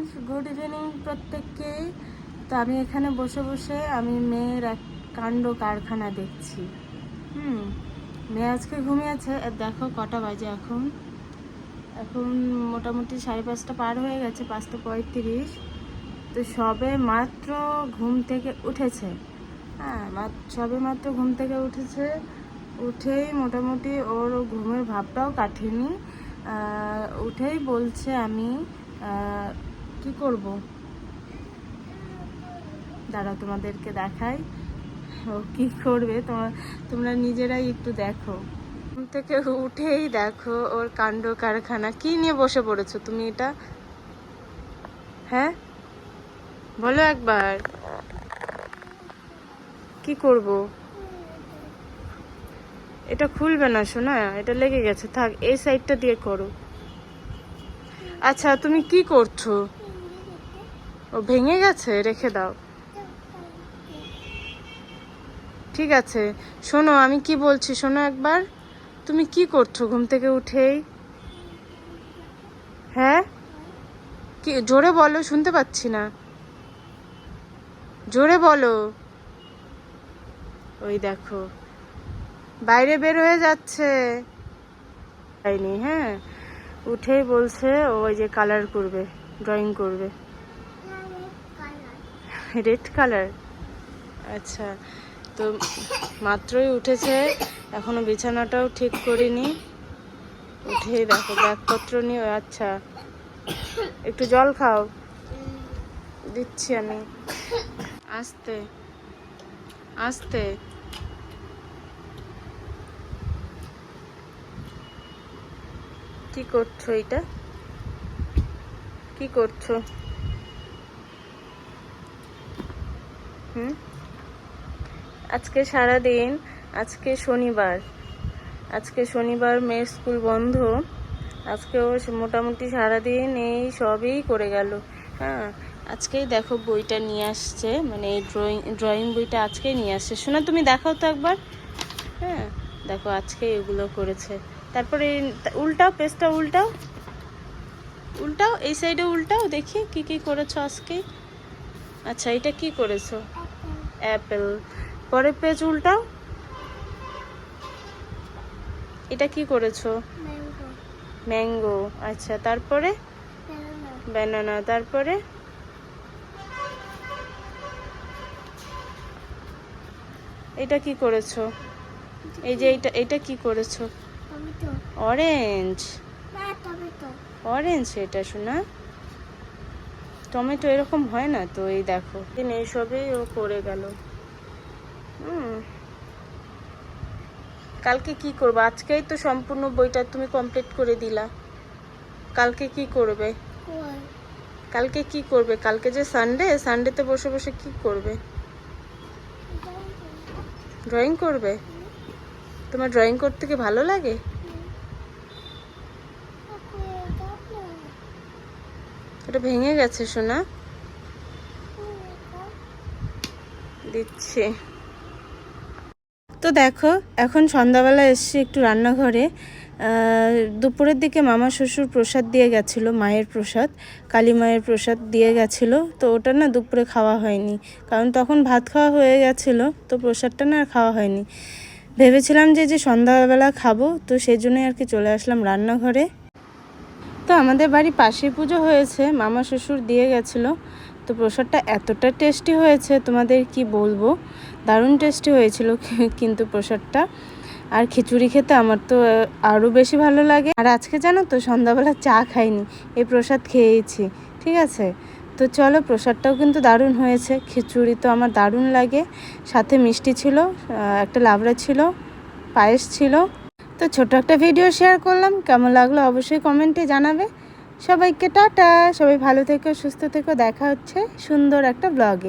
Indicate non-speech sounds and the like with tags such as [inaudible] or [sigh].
Friends good evening প্রত্যেককে। তো আমি এখানে বসে বসে আমি মেয়ের এক কাণ্ড কারখানা দেখছি। হুম, মেয়ে আজকে ঘুমিয়েছে দেখো কটা বাজে এখন। এখন মোটামুটি সাড়ে পাঁচটা পার হয়ে গেছে, পাঁচটা পঁয়ত্রিশ। তো সবে মাত্র ঘুম থেকে উঠেছে। হ্যাঁ সবে মাত্র ঘুম থেকে উঠেছে। উঠেই মোটামুটি ওর ঘুমের ভাবটাও কাটেনি। উঠেই বলছে আমি কি করব? দাঁড়া তোমাদেরকে দেখাই। ও কি করবে? তোমার তোমরা নিজেরাই একটু দেখো। ঘুম থেকে উঠেই দেখো ওর কাণ্ড কারখানা। কি নিয়ে বসে পড়েছো তুমি এটা? হ্যাঁ? বলো একবার। কি করব? এটা খুলবে না শোনা এটা লেগে গেছে। থাক, এই সাইডটা দিয়ে করো। আচ্ছা তুমি কি করছ? ও ভেঙে গেছে, রেখে দাও। ঠিক আছে। শোনো, আমি কি বলছি শোনো একবার। তুমি কি করছ ঘুম থেকে উঠেই? হ্যাঁ? কি, জোরে বলো, শুনতে পাচ্ছি না। জোরে বলো। ওই দেখো। বাইরে বের হয়ে যাচ্ছে। যায়নি হ্যাঁ। উঠেই বলছে ওই যে কালার করবে ড্রয়িং করবে। Red colour. আচ্ছা তো মাত্রই উঠেছে, এখনও বিছানাটাও ঠিক করিনি। উঠেই দেখো, ব্যাগপত্র নিয়ে আচ্ছা একটু জল খাও। দিচ্ছি আমি। আস্তে আস্তে। কি করছ এটা কি করছ? হুম? আজকে সারা দিন আজকে শনিবার। আজকে শনিবার মেয়ের স্কুল বন্ধ। আজকেও মোটামুটি সারাদিন এই সবই করে গেল। হ্যাঁ আজকেই দেখো বইটা নিয়ে আসছে মানে এই ড্রয়িং ড্রয়িং বইটা আজকেই নিয়ে আসছে। শোনা তুমি দেখাও তো একবার। হ্যাঁ দেখো আজকে এগুলো করেছে। তারপরে উল্টাও, পেজটা উল্টাও। উল্টাও, এই সাইডে উল্টাও, দেখি কি কি করেছ আজকে। আচ্ছা এটা কি করেছ? অ্যাপেল। পরের পেজ উল্টাও। এটা কি করেছ? ম্যাঙ্গো আচ্ছা তারপরে? ব্যানানা তারপরে? এটা কি করেছ? এই যে এটা এটা কি করেছ? অরেঞ্জ অরেঞ্জ এটা শোনা। টমেটো এরকম হয় না তো এই দেখো। দিন এইসবেই ও করে গেল। হুম। কালকে কি করবে? আজকেই তো সম্পূর্ণ বইটা তুমি কমপ্লিট করে দিলা। কালকে কি করবে? কালকে কি করবে? কালকে যে সানডে সানডেতে বসে বসে কি করবে? ড্রয়িং করবে। তোমার ড্রয়িং করতে কি ভালো লাগে? এটা ভেঙে গেছে, সোনা। দিচ্ছি। তো দেখো, এখন সন্ধ্যাবেলা এসছি একটু রান্নাঘরে দুপুরের দিকে মামা শ্বশুর প্রসাদ দিয়ে গেছিল, মায়ের প্রসাদ, কালী মায়ের প্রসাদ দিয়ে গেছিল। তো ওটা না দুপুরে খাওয়া হয়নি, কারণ তখন ভাত খাওয়া হয়ে গেছিল, তো প্রসাদটা না আর খাওয়া হয়নি। ভেবেছিলাম যে যে সন্ধ্যাবেলা খাব, তো সেই জন্যই আর কি চলে আসলাম রান্নাঘরে। তো আমাদের বাড়ি পাশে পুজো হয়েছে, মামা শ্বশুর দিয়ে গেছিল। তো প্রসাদটা এতটা টেস্টি হয়েছে, তোমাদের কি বলব? দারুণ টেস্টি হয়েছিল [laughs] কিন্তু প্রসাদটা। আর খিচুড়ি খেতে আমার তো আরও বেশি ভালো লাগে। আর আজকে জানো তো, সন্ধ্যাবেলা চা খাইনি, এই প্রসাদ খেয়েছি ঠিক আছে? তো চলো, প্রসাদটাও কিন্তু দারুণ হয়েছে, খিচুড়ি তো আমার দারুণ লাগে। সাথে মিষ্টি ছিল একটা লাবড়া ছিল, পায়েস ছিল। তো ছোট একটা ভিডিও শেয়ার করলাম। কেমন লাগল অবশ্যই কমেন্টে জানাবে। সবাইকে টাটা, সবাই ভালো থেকো, সুস্থ থেকো, দেখা হচ্ছে সুন্দর একটা ব্লগে